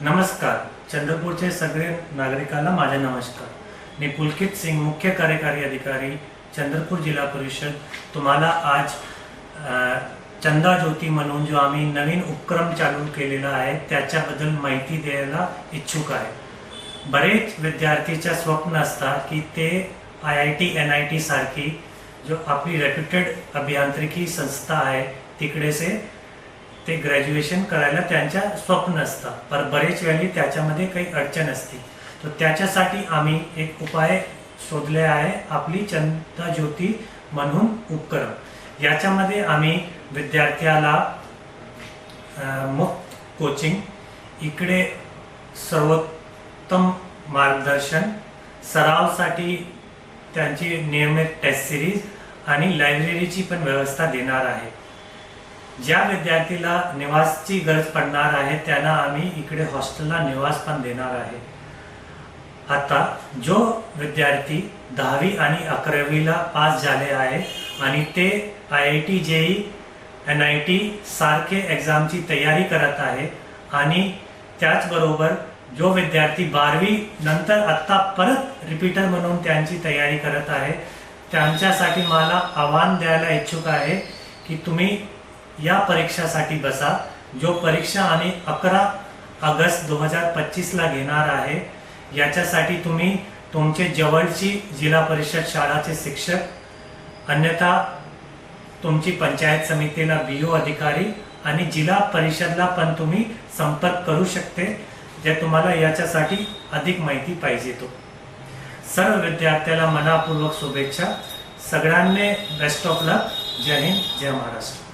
नमस्कार. चंद्रपूरचे सगळे नागरिकांना माझे नमस्कार. मी पुलकित सिंग मुख्य कार्यकारी अधिकारी चंद्रपूर जिल्हा परिषद. तुम्हाला आज चंदा ज्योती म्हणून जो आम्ही नवीन उपक्रम चालू केलेला आहे त्याच्याबद्दल माहिती द्यायला इच्छुक आहे. बरेच विद्यार्थीच्या स्वप्न असतात की ते I I T N I T सारखी जो आपली रेप्युटेड अभियांत्रिकी संस्था आहे तिकडे से ते ग्रॅज्युएशन करायला त्यांच्या स्वप्न असतं. पण बरेच वेळी त्याच्यामध्ये काही अडचण असते. तर त्याच्यासाठी आम्ही एक उपाय शोधले आहे आपली चंदा ज्योती म्हणून उपक्रम याच्यामध्ये आम्ही विद्यार्थ्याला मुक्त कोचिंग इकडे सर्वोत्तम मार्गदर्शन सरावसाठी त्यांची नियमित टेस्ट सिरीज आणि लायब्ररीची पण व्यवस्था देणार आहे. ज्या विद्यार्थीला निवासची गरज पडणार आहे त्यांना आम्ही इकडे हॉस्टेलला निवास पण देणार आहे. आता जो विद्यार्थी दहावी आणि अकरावीला पास झाले आहे आणि ते I I T JEE N I T सारखे एक्झामची तयारी करत आहे आणि त्याचबरोबर जो विद्यार्थी बारावी नंतर आत्ता परत रिपीटर म्हणून त्यांची तयारी करत आहे त्यांच्यासाठी मला आव्हान द्यायला इच्छुक आहे की तुम्ही या परीक्षासाठी बसा. जो परीक्षा आम्ही अकरा ऑगस्ट दोन हजार पच्चीसला घेणार आहे याच्यासाठी तुम्ही तुमचे जवळची जिल्हा परिषद शाळाचे शिक्षक अन्यथा तुमची पंचायत समितीला बी ओ अधिकारी आणि जिल्हा परिषदला पण तुम्ही संपर्क करू शकते जे तुम्हाला याच्यासाठी अधिक माहिती पाहिजे तो. सर्व विद्यार्थ्याला मनापूर्वक शुभेच्छा. सगळ्यांनी बेस्ट ऑफ लक जय हिंद जय महाराष्ट्र.